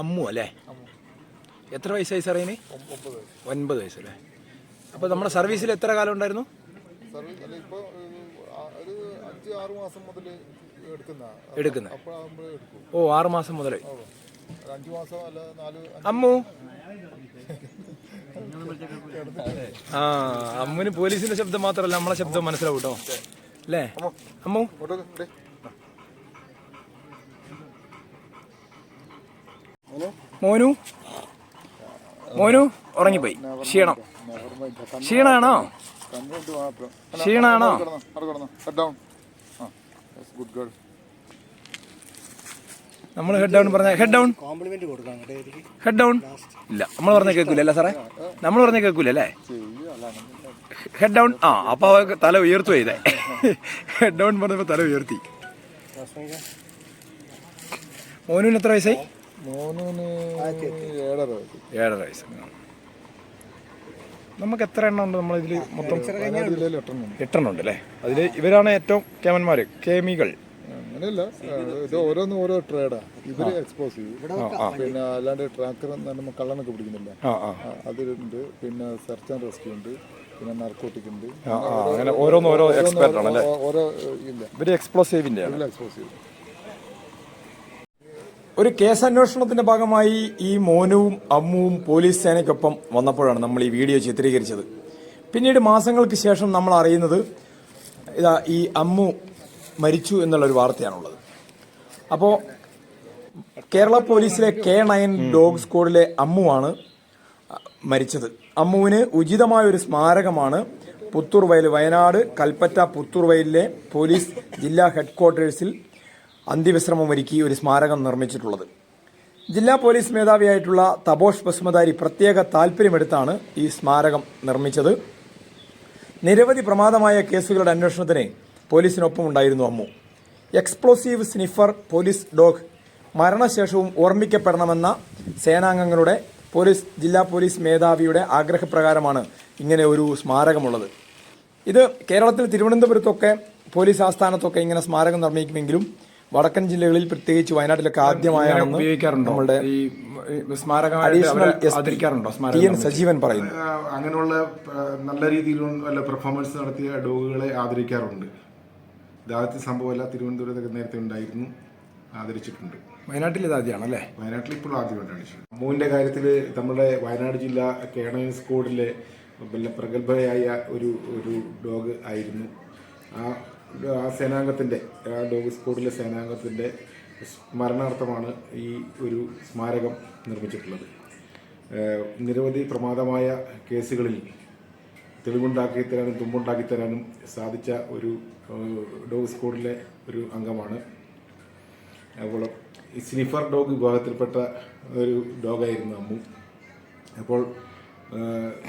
അമ്മു അല്ലേ? എത്ര വയസ്സായി സാറേ ഇനി? ഒൻപത് വയസ്സ് അല്ലേ? വയസ്സല്ലേ അപ്പോൾ നമ്മുടെ സർവീസിൽ എത്ര കാലം ഉണ്ടായിരുന്നു? എടുക്കുന്ന ഓ ആറ് മാസം മുതൽ നാല് അമ്മു? ആ അമ്മുന് പോലീസിന്റെ ശബ്ദം മാത്രമല്ല നമ്മളെ ശബ്ദം മനസ്സിലാവൂട്ടോ. കേട്ടോ അല്ലേ? അമ്മു? മോനു? മോനു? ഉറങ്ങിപ്പോയി. ക്ഷീണം. ക്ഷീണാണോ? ക്ഷീണാണോ. നമ്മൾ ഹെഡ് ഡൗൺ പറഞ്ഞ ഹെഡ് ഡൗൺ കോംപ്ലിമെന്റ് കൊടുക്കാം ഹെഡ് ഡൗൺ ഇല്ല നമ്മൾ പറഞ്ഞ കേൾക്കൂല അല്ല സാറേ? നമ്മൾ പറഞ്ഞ കേൾക്കൂല അല്ലേ. ഹെഡ് ഡൗൺ ആ അപ്പൊ തല ഉയർത്തു ചെയ്തേ ഹെഡ് ഡൗൺ പറഞ്ഞപ്പോ തല ഉയർത്തി. മോനുവിന് എത്ര വയസ്സായി? മോനൂന് ഏഴര വയസ്സ്. ഏഴര വയസ്സ്. നമുക്ക് എത്ര എണ്ണം ഉണ്ട് നമ്മൾ ഇതിൽ മൊത്തം? ജില്ലയിൽ എട്ടെണ്ണം എട്ടെണ്ണം ഉണ്ട് അല്ലേ? അതിൽ ഇവരാണ് ഏറ്റവും കേമന്മാര് കേമികൾ. അങ്ങനെയല്ല. ഇത് ഓരോന്നും ഓരോ ട്രേഡാ. ഇവർ എക്സ്പോസ് ചെയ്യും. പിന്നെ അല്ലാണ്ട് ട്രാക്കർ നമ്മൾ കള്ളനൊക്കെ പിടിക്കുന്നില്ല. അതിലുണ്ട്. പിന്നെ സെർച്ച് ആൻഡ് റെസ്ക്യൂ ഉണ്ട്. പിന്നെ നർക്കോട്ടിക് ഉണ്ട്. അങ്ങനെ ഓരോന്ന് ഓരോ എക്സ്പെർട്ട് ആണ് അല്ലേ ഓ- ഓരോ ഇല്ല ഇവർ എക്സ്പ്ലോസീവിന്റെ എക്സ്പ്ലോസീവ് എക്സ്പോസ് ചെയ്യും. ഒരു കേസ് അന്വേഷണത്തിന്റെ ഭാഗമായി ഈ മോനുവും അമ്മുവും പോലീസ് സേനയ്ക്കൊപ്പം വന്നപ്പോഴാണ് നമ്മൾ ഈ വീഡിയോ ചിത്രീകരിച്ചത്. പിന്നീട് മാസങ്ങൾക്ക് ശേഷം നമ്മൾ അറിയുന്നത് ഇതാ ഈ അമ്മു മരിച്ചു എന്നുള്ളൊരു വാർത്തയാണുള്ളത്. അപ്പോൾ കേരള പോലീസിലെ കെ നയൻ ഡോഗ് സ്ക്വാഡിലെ അമ്മുവാണ് മരിച്ചത്. അമ്മുവിന് ഉചിതമായ ഒരു സ്മാരകമാണ് പുത്തൂർ വയൽ വയനാട് കൽപ്പറ്റ പുത്തൂർ വയലിലെ പോലീസ് ജില്ലാ ഹെഡ്ക്വാർട്ടേഴ്സിൽ അന്ത്യവിശ്രമം ഒരുക്കി ഒരു സ്മാരകം നിർമ്മിച്ചിട്ടുള്ളത്. ജില്ലാ പോലീസ് മേധാവിയായിട്ടുള്ള തപോഷ് ബസുമതാരി പ്രത്യേക താൽപ്പര്യമെടുത്താണ് ഈ സ്മാരകം നിർമ്മിച്ചത്. നിരവധി പ്രമാദമായ കേസുകളുടെ അന്വേഷണത്തിന് പോലീസിനൊപ്പം ഉണ്ടായിരുന്നു Ammu. Explosive sniffer police dog മരണശേഷവും ഓർമ്മിക്കപ്പെടണമെന്ന സേനാംഗങ്ങളുടെ പോലീസ് ജില്ലാ പോലീസ് മേധാവിയുടെ ആഗ്രഹപ്രകാരമാണ് ഇങ്ങനെ ഒരു സ്മാരകമുള്ളത്. ഇത് കേരളത്തിൽ തിരുവനന്തപുരത്തൊക്കെ പോലീസ് ആസ്ഥാനത്തൊക്കെ ഇങ്ങനെ സ്മാരകം നിർമ്മിക്കുമെങ്കിലും വടക്കൻ ജില്ലകളിൽ പ്രത്യേകിച്ച് വയനാട്ടിലൊക്കെ ആദ്യമായാണ് ഉപയോഗിക്കാറുണ്ടോ? നമ്മളുടെ ഈ സ്മാരകമായിട്ട് എൻ സജീവൻ പറയുന്നു. അങ്ങനെയുള്ള നല്ല രീതിയിലുള്ള പെർഫോമൻസ് നടത്തിയ ഡോഗുകളെ ആദരിക്കാറുണ്ട്. ഇതാദ്യത്തെ സംഭവമല്ല തിരുവനന്തപുരത്തൊക്കെ നേരത്തെ ഉണ്ടായിരുന്നു ആദരിച്ചിട്ടുണ്ട്. വയനാട്ടിൽ ഇത് ആദ്യമാണല്ലേ? വയനാട്ടിൽ ഇപ്പോഴും ആദ്യമായിട്ടാണ് ചെയ്യുന്നത് അമ്മുവിന്റെ കാര്യത്തിൽ നമ്മുടെ വയനാട് ജില്ല കേണൽ സ്കോഡിലെ വല്ല പ്രഗത്ഭയായ ഒരു ഒരു ഡോഗ് ആയിരുന്നു. ആ സേനാംഗത്തിന്റെ ഡോഗ് സ്ക്വാഡിലെ സേനാംഗത്തിന്റെ സ്മരണാർത്ഥമാണ് ഈ ഒരു സ്മാരകം നിർമ്മിച്ചിട്ടുള്ളത്. നിരവധി പ്രമാദമായ കേസുകളിൽ തെളിവുണ്ടാക്കി തരാനും തുമ്പുണ്ടാക്കി തരാനും സാധിച്ച ഒരു ഡോഗ് സ്ക്വാഡിലെ ഒരു അംഗമാണ്. അപ്പോൾ സ്നിഫർ ഡോഗ് വിഭാഗത്തിൽപ്പെട്ട ഒരു ഡോഗായിരുന്നു അമ്മു. അപ്പോൾ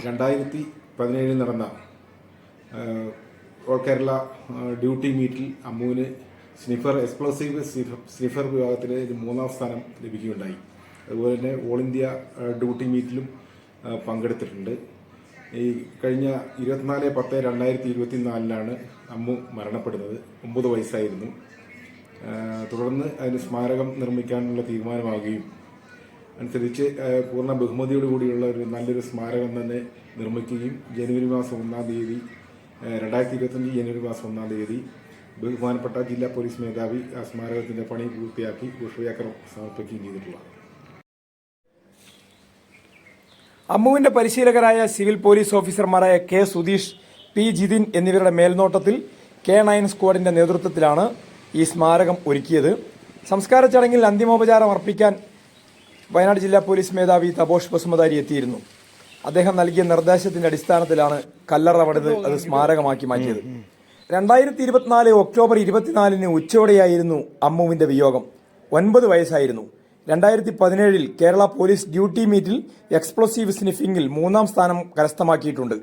രണ്ടായിരത്തി പതിനേഴിൽ നടന്ന ഓൾ കേരള ഡ്യൂട്ടി മീറ്റിൽ അമ്മുവിന് സ്നിഫർ എക്സ്പ്ലോസീവ് സ്നിഫർ വിഭാഗത്തിന് ഒരു മൂന്നാം സ്ഥാനം ലഭിക്കുകയുണ്ടായി. അതുപോലെ തന്നെ ഓൾ ഇന്ത്യ ഡ്യൂട്ടി മീറ്റിലും പങ്കെടുത്തിട്ടുണ്ട്. ഈ കഴിഞ്ഞ ഇരുപത്തിനാല് പത്ത് രണ്ടായിരത്തി ഇരുപത്തിനാലിലാണ് അമ്മു മരണപ്പെടുന്നത്. ഒമ്പത് വയസ്സായിരുന്നു. തുടർന്ന് അതിന് സ്മാരകം നിർമ്മിക്കാനുള്ള തീരുമാനമാവുകയും അനുസരിച്ച് പൂർണ ബഹുമതിയോടുകൂടിയുള്ള ഒരു നല്ലൊരു സ്മാരകം തന്നെ നിർമ്മിക്കുകയും ജനുവരി മാസം ഒന്നാം തീയതി രണ്ടായിരത്തി ഇരുപത്തഞ്ച് ജനുവരി മാസം ഒന്നാം തീയതി ബഹുമാനപ്പെട്ട ജില്ലാ പോലീസ് മേധാവി ആ സ്മാരകത്തിന്റെ പണി പൂർത്തിയാക്കി പുഷ്പയാക്രം സമർപ്പിക്കുകയും ചെയ്തിട്ടുള്ളതാണ് അമ്മുവിന്റെ പരിശീലകരായ സിവിൽ പോലീസ് ഓഫീസർമാരായ കെ സുധീഷ് പി ജിതിൻ എന്നിവരുടെ മേൽനോട്ടത്തിൽ കെ നയൻ സ്ക്വാഡിന്റെ നേതൃത്വത്തിലാണ് ഈ സ്മാരകം ഒരുക്കിയത്. സംസ്കാര ചടങ്ങിൽ അന്തിമോപചാരം അർപ്പിക്കാൻ വയനാട് ജില്ലാ പോലീസ് മേധാവി തപോഷ് ബസുമതാരി എത്തിയിരുന്നു. അദ്ദേഹം നൽകിയ നിർദ്ദേശത്തിന്റെ അടിസ്ഥാനത്തിലാണ് കല്ലറ പണിത് അത് സ്മാരകമാക്കി മാറ്റിയത്. രണ്ടായിരത്തി ഇരുപത്തിനാല് ഒക്ടോബർ ഇരുപത്തിനാലിന് ഉച്ചയോടെയായിരുന്നു അമ്മുവിന്റെ വിയോഗം. ഒൻപത് വയസ്സായിരുന്നു. രണ്ടായിരത്തി പതിനേഴിൽ കേരള പോലീസ് ഡ്യൂട്ടി മീറ്റിൽ എക്സ്പ്ലോസീവ് സ്നിഫിംഗിൽ മൂന്നാം സ്ഥാനം കരസ്ഥമാക്കിയിട്ടുണ്ട്.